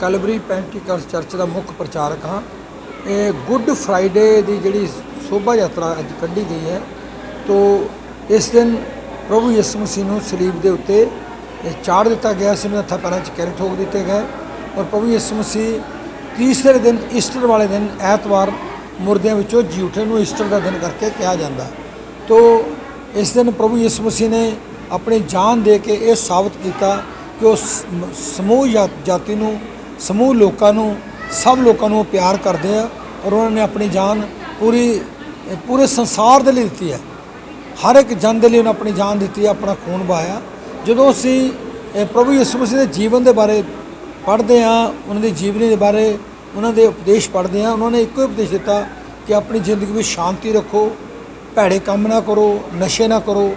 ਕੈਲਵਰੀ ਪੈਂਟੀਕਸ church ਦਾ ਮੁੱਖ ਪ੍ਰਚਾਰਕ ਹਾਂ। ਇਹ ਗੁੱਡ ਫਰਾਈਡੇ ਦੀ ਜਿਹੜੀ ਸ਼ੋਭਾ ਯਾਤਰਾ ਅੱਜ ਕੱਢੀ ਗਈ ਹੈ। ਤੋਂ ਇਸ ਦਿਨ ਪ੍ਰਭੂ ਯਿਸੂ ਮਸੀਹ ਨੂੰ ਸਲੀਬ ਦੇ ਉੱਤੇ ਚਾੜ ਦਿੱਤਾ ਗਿਆ ਸੀ। ਉਹਨਾਂ ਹੱਥਾਂ ਪੈਰਾਂ 'ਚ ਕੈਰੇ ਠੋਕ ਦਿੱਤੇ ਗਏ। ਔਰ ਪ੍ਰਭੂ ਯਿਸੂ ਮਸੀਹ ਤੀਸਰੇ ਦਿਨ, ਈਸਟਰ ਵਾਲੇ ਦਿਨ, ਐਤਵਾਰ ਮੁਰਦਿਆਂ ਵਿੱਚੋਂ ਜੀ ਉੱਠੇ ਨੂੰ ਈਸਟਰ ਦਾ ਦਿਨ ਕਰਕੇ ਕਿਹਾ ਜਾਂਦਾ। ਤੋ ਇਸ ਦਿਨ ਪ੍ਰਭੂ ਯਿਸੂ ਮਸੀਹ ਨੇ ਆਪਣੀ ਜਾਨ ਦੇ ਕੇ ਇਹ ਸਾਬਤ ਕੀਤਾ ਕਿ ਉਹ ਸਮੂਹ ਜਾ- ਜਾਤੀ ਨੂੰ ਸਮੂਹ ਲੋਕਾਂ ਨੂੰ, ਸਭ ਲੋਕਾਂ ਨੂੰ ਪਿਆਰ ਕਰਦੇ ਆ ਔਰ ਉਹਨਾਂ ਨੇ ਆਪਣੀ ਜਾਨ ਪੂਰੀ, ਪੂਰੇ ਸੰਸਾਰ ਦੇ ਲਈ ਦਿੱਤੀ ਹੈ। ਹਰ ਇੱਕ ਜਨ ਦੇ ਲਈ ਉਹਨਾਂ ਆਪਣੀ ਜਾਨ ਦਿੱਤੀ ਹੈ, ਆਪਣਾ ਖੂਨ ਬਹਾਇਆ ਜਦੋਂ ਅਸੀਂ ਪ੍ਰਭੂ ਯਿਸੂ ਮਸੀਹ ਦੇ ਜੀਵਨ ਦੇ ਬਾਰੇ ਪੜ੍ਹਦੇ ਆ ਉਹਨਾਂ ਦੀ ਜੀਵਨੀ ਦੇ ਬਾਰੇ ਉਹਨਾਂ ਦੇ ਉਪਦੇਸ਼ ਪੜ੍ਹਦੇ ਆ ਉਹਨਾਂ ਨੇ ਇੱਕੋ ਹੀ ਉਪਦੇਸ਼ ਦਿੱਤਾ ਕਿ ਆਪਣੀ ਜ਼ਿੰਦਗੀ ਵਿੱਚ ਸ਼ਾਂਤੀ ਰੱਖੋ, ਭੈੜੇ ਕੰਮ ਨਾ ਕਰੋ, ਨਸ਼ੇ ਨਾ ਕਰੋ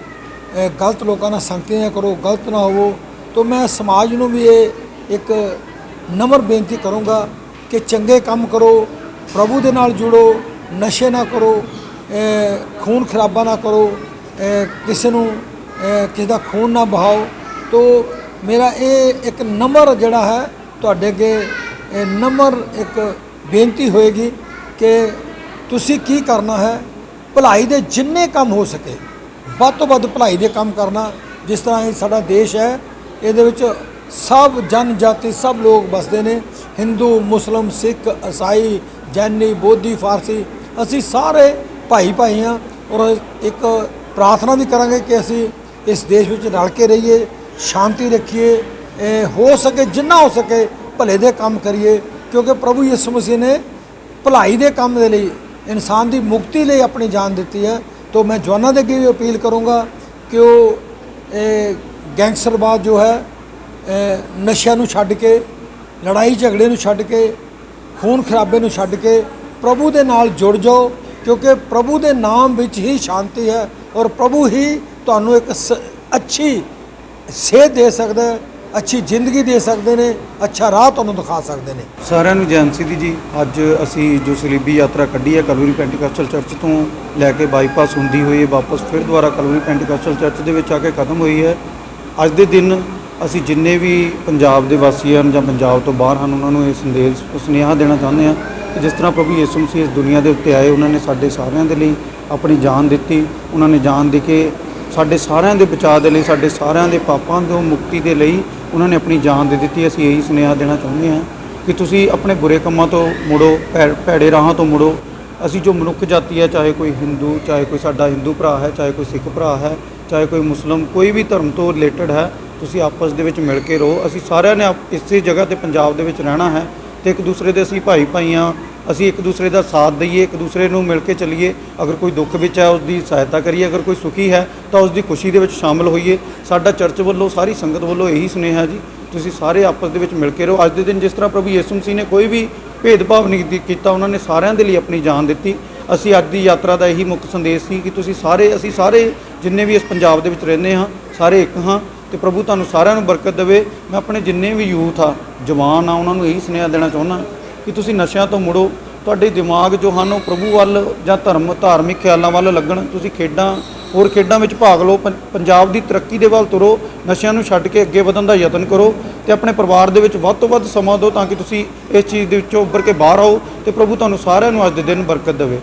ਗਲਤ ਲੋਕਾਂ ਨਾਲ ਸੰਗਤੀ ਨਾ ਕਰੋ, ਗਲਤ ਨਾ ਹੋਵੋ। ਤੋਂ ਮੈਂ ਸਮਾਜ ਨੂੰ ਵੀ ਇਹ ਇੱਕ ਨਮਰ ਬੇਨਤੀ ਕਰੂੰਗਾ ਕਿ ਚੰਗੇ ਕੰਮ ਕਰੋ, ਪ੍ਰਭੂ ਦੇ ਨਾਲ ਜੁੜੋ, ਨਸ਼ੇ ਨਾ ਕਰੋ ਖੂਨ ਖਰਾਬਾ ਨਾ ਕਰੋ ਕਿਸੇ ਨੂੰ ਕਿਸੇ ਦਾ ਖੂਨ ਨਾ ਬਹਾਓ। ਤੋ ਮੇਰਾ ਇਹ ਇੱਕ ਨੰਬਰ ਜਿਹੜਾ ਹੈ, ਤੁਹਾਡੇ ਅੱਗੇ ਇਹ ਨੰਬਰ ਇੱਕ ਬੇਨਤੀ ਹੋਏਗੀ ਕਿ ਤੁਸੀਂ ਕੀ ਕਰਨਾ ਹੈ, ਭਲਾਈ ਦੇ ਜਿੰਨੇ ਕੰਮ ਹੋ ਸਕੇ, ਵੱਧ ਤੋਂ ਵੱਧ ਭਲਾਈ ਦੇ ਕੰਮ ਕਰਨਾ, ਜਿਸ ਤਰ੍ਹਾਂ ਇਹ ਸਾਡਾ ਦੇਸ਼ ਹੈ, ਇਹਦੇ ਵਿੱਚ ਸਭ ਜਨ ਜਾਤੀ ਸਭ ਲੋਕ ਵਸਦੇ ਨੇ। ਹਿੰਦੂ, ਮੁਸਲਮ, ਸਿੱਖ, ਈਸਾਈ, ਜੈਨੀ, ਬੋਧੀ, ਫਾਰਸੀ, ਅਸੀਂ ਸਾਰੇ ਭਾਈ ਭਾਈ ਹਾਂ ਔਰ ਇੱਕ ਪ੍ਰਾਰਥਨਾ ਵੀ ਕਰਾਂਗੇ ਕਿ ਅਸੀਂ ਇਸ ਦੇਸ਼ ਵਿੱਚ ਰਲ ਕੇ ਰਹੀਏ, ਸ਼ਾਂਤੀ ਰੱਖੀਏ ਹੋ ਸਕੇ, ਜਿੰਨਾ ਹੋ ਸਕੇ ਭਲੇ ਦੇ ਕੰਮ ਕਰੀਏ, ਕਿਉਂਕਿ ਪ੍ਰਭੂ ਯਿਸੂ ਮਸੀਹ ਨੇ ਭਲਾਈ ਦੇ ਕੰਮ ਦੇ ਲਈ ਇਨਸਾਨ ਦੀ ਮੁਕਤੀ ਲਈ ਆਪਣੀ ਜਾਨ ਦਿੱਤੀ ਹੈ। ਤੋਂ ਮੈਂ ਜਵਾਨਾਂ ਦੇ ਅੱਗੇ ਵੀ ਅਪੀਲ ਕਰੂੰਗਾ ਕਿ ਉਹ ਇਹ ਗੈਂਗਸਟਰਵਾਦ ਜੋ ਹੈ ਨਸ਼ਿਆਂ ਨੂੰ ਛੱਡ ਕੇ, ਲੜਾਈ ਝਗੜੇ ਨੂੰ ਛੱਡ ਕੇ, ਖੂਨ ਖਰਾਬੇ ਨੂੰ ਛੱਡ ਕੇ ਪ੍ਰਭੂ ਦੇ ਨਾਲ ਜੁੜ ਜਾਓ, ਕਿਉਂਕਿ ਪ੍ਰਭੂ ਦੇ ਨਾਮ ਵਿੱਚ ਹੀ ਸ਼ਾਂਤੀ ਹੈ ਔਰ ਪ੍ਰਭੂ ਹੀ ਤੁਹਾਨੂੰ ਇੱਕ ਸ- ਅੱਛੀ ਸੇਧ ਦੇ ਸਕਦਾ ਹੈ, ਅੱਛੀ ਜ਼ਿੰਦਗੀ ਦੇ ਸਕਦੇ ਨੇ, ਅੱਛਾ ਰਾਹ ਤੁਹਾਨੂੰ ਦਿਖਾ ਸਕਦੇ ਨੇ। ਸਾਰਿਆਂ ਨੂੰ ਜੈਨਸੀ ਦੀ ਜੀ, ਅੱਜ ਅਸੀਂ ਜੋ ਸਲੀਬੀ ਯਾਤਰਾ ਕੱਢੀ ਹੈ ਕਲਵਰੀ ਪੈਂਟੀਕਾਸਟਲ ਚਰਚ ਤੋਂ ਲੈ ਕੇ ਬਾਈਪਾਸ ਹੁੰਦੀ ਹੋਈ ਵਾਪਸ ਫਿਰ ਦੁਬਾਰਾ ਕਲਵਰੀ ਪੈਂਟੀਕਾਸਟਲ ਚਰਚ ਦੇ ਵਿੱਚ ਆ ਕੇ ਖਤਮ ਹੋਈ ਹੈ। ਅੱਜ ਦੇ ਦਿਨ ਅਸੀਂ ਜਿੰਨੇ ਵੀ ਪੰਜਾਬ ਦੇ ਵਾਸੀ ਹਨ ਜਾਂ ਪੰਜਾਬ ਤੋਂ ਬਾਹਰ ਹਨ, ਉਹਨਾਂ ਨੂੰ ਇਹ ਸੰਦੇਸ਼, ਸੁਨੇਹਾ ਦੇਣਾ ਚਾਹੁੰਦੇ ਹਾਂ ਕਿ ਜਿਸ ਤਰ੍ਹਾਂ ਪ੍ਰਭੂ ਯਿਸੂ ਮਸੀਹ ਇਸ ਦੁਨੀਆ ਦੇ ਉੱਤੇ ਆਏ, ਉਹਨਾਂ ਨੇ ਸਾਡੇ ਸਾਰਿਆਂ ਦੇ ਲਈ ਆਪਣੀ ਜਾਨ ਦਿੱਤੀ, ਉਹਨਾਂ ਨੇ ਜਾਨ ਦੇ ਕੇ ਸਾਡੇ ਸਾਰਿਆਂ ਦੇ ਬਚਾਅ ਦੇ ਲਈ, ਸਾਡੇ ਸਾਰਿਆਂ ਦੇ ਪਾਪਾਂ ਤੋਂ ਮੁਕਤੀ ਦੇ ਲਈ ਉਹਨਾਂ ਨੇ ਆਪਣੀ ਜਾਨ ਦੇ ਦਿੱਤੀ। ਅਸੀਂ ਇਹੀ ਸੁਨੇਹਾ ਦੇਣਾ ਚਾਹੁੰਦੇ ਹਾਂ ਕਿ ਤੁਸੀਂ ਆਪਣੇ ਬੁਰੇ ਕੰਮਾਂ ਤੋਂ ਮੁੜੋ, ਭੈ- ਭੈੜੇ ਰਾਹਾਂ ਤੋਂ ਮੁੜੋ। ਅਸੀਂ ਜੋ ਮਨੁੱਖ ਜਾਤੀ ਹੈ, ਚਾਹੇ ਕੋਈ ਹਿੰਦੂ ਚਾਹੇ ਕੋਈ ਸਾਡਾ ਹਿੰਦੂ ਭਰਾ ਹੈ, ਚਾਹੇ ਕੋਈ ਸਿੱਖ ਭਰਾ ਹੈ, ਚਾਹੇ ਕੋਈ ਮੁਸਲਮ ਕੋਈ ਵੀ ਧਰਮ ਤੋਂ ਰਿਲੇਟਡ ਹੈ ਤੁਸੀਂ ਆਪਸ ਦੇ ਵਿੱਚ ਮਿਲ ਕੇ ਰਹੋ। ਅਸੀਂ ਸਾਰਿਆਂ ਨੇ ਆਪ- ਇਸੇ ਜਗ੍ਹਾ ਤੇ ਪੰਜਾਬ ਦੇ ਵਿੱਚ ਰਹਿਣਾ ਹੈ ਤੇ ਇੱਕ ਦੂਸਰੇ ਦੇ ਅਸੀਂ ਭਾਈ ਭਾਈ ਹਾਂ ਅਸੀਂ ਇੱਕ ਦੂਸਰੇ ਦਾ ਸਾਥ ਦਈਏ, ਇੱਕ ਦੂਸਰੇ ਨੂੰ ਮਿਲ ਕੇ ਚੱਲੀਏ। ਅਗਰ ਕੋਈ ਦੁੱਖ ਵਿੱਚ ਹੈ ਉਸ ਦੀ ਸਹਾਇਤਾ ਕਰੀਏ। ਅਗਰ ਕੋਈ ਸੁਖੀ ਹੈ, ਤਾਂ ਉਸ ਦੀ ਖੁਸ਼ੀ ਦੇ ਵਿੱਚ ਸ਼ਾਮਲ ਹੋਈਏ। ਸਾਡਾ ਚਰਚ ਵੱਲੋਂ, ਸਾਰੀ ਸੰਗਤ ਵੱਲੋਂ ਇਹੀ ਸੁਨੇਹਾ ਜੀ, ਤੁਸੀਂ ਸਾਰੇ ਆਪਸ ਦੇ ਵਿੱਚ ਮਿਲ ਕੇ ਰਹੋ। ਅੱਜ ਦੇ ਦਿਨ ਜਿਸ ਤਰ੍ਹਾਂ ਪ੍ਰਭੂ ਯਿਸੂ ਮਸੀਹ ਨੇ ਕੋਈ ਵੀ ਭੇਦਭਾਵ ਨਹੀਂ ਦੀ- ਕੀਤਾ, ਉਹਨਾਂ ਨੇ ਸਾਰਿਆਂ ਦੇ ਲਈ ਆਪਣੀ ਜਾਨ ਦਿੱਤੀ। ਅਸੀਂ ਅੱਜ ਦੀ ਯਾਤਰਾ ਦਾ ਇਹੀ ਮੁੱਖ ਸੰਦੇਸ਼ ਸੀ ਕਿ ਤੁਸੀਂ ਸਾਰੇ ਅਸੀਂ ਸਾਰੇ ਜਿੰਨੇ ਵੀ ਇਸ ਪੰਜਾਬ ਦੇ ਵਿੱਚ ਰਹਿੰਦੇ ਹਾਂ, ਸਾਰੇ ਇੱਕ ਹਾਂ। ਤੇ ਪ੍ਰਭੂ ਤੁਹਾਨੂੰ ਸਾਰਿਆਂ ਨੂੰ ਬਰਕਤ ਦੇਵੇ। ਮੈਂ ਆਪਣੇ ਜਿੰਨੇ ਵੀ ਯੂਥ ਆ, ਜਵਾਨ ਆ, ਉਹਨਾਂ ਨੂੰ ਇਹੀ ਸੁਨੇਹਾ ਦੇਣਾ ਚਾਹੁੰਦਾ ਕਿ ਤੁਸੀਂ ਨਸ਼ਿਆਂ ਤੋਂ ਮੁੜੋ। ਤੁਹਾਡੇ ਦਿਮਾਗ ਜੋ ਹਨ, ਉਹ ਪ੍ਰਭੂ ਵੱਲ ਜਾਂ ਧਰਮ, ਧਾਰਮਿਕ ਖਿਆਲਾਂ ਵੱਲ ਲੱਗਣ। ਤੁਸੀਂ ਖੇਡਾਂ, ਹੋਰ ਖੇਡਾਂ ਵਿੱਚ ਭਾਗ ਲਓ। ਪੰ- ਪੰਜਾਬ ਦੀ ਤਰੱਕੀ ਦੇ ਵੱਲ ਤੁਰੋ। ਨਸ਼ਿਆਂ ਨੂੰ ਛੱਡ ਕੇ ਅੱਗੇ ਵਧਣ ਦਾ ਯਤਨ ਕਰੋ ਤੇ ਆਪਣੇ ਪਰਿਵਾਰ ਦੇ ਵਿੱਚ ਵੱਧ ਤੋਂ ਵੱਧ ਸਮਾਂ ਦਿਓ ਤਾਂ ਕਿ ਤੁਸੀਂ ਇਸ ਚੀਜ਼ ਦੇ ਵਿੱਚੋਂ ਉੱਭਰ ਕੇ ਬਾਹਰ ਆਓ ਤੇ ਪ੍ਰਭੂ ਤੁਹਾਨੂੰ ਸਾਰਿਆਂ ਨੂੰ ਅੱਜ ਦੇ ਦਿਨ ਬਰਕਤ ਦੇਵੇ।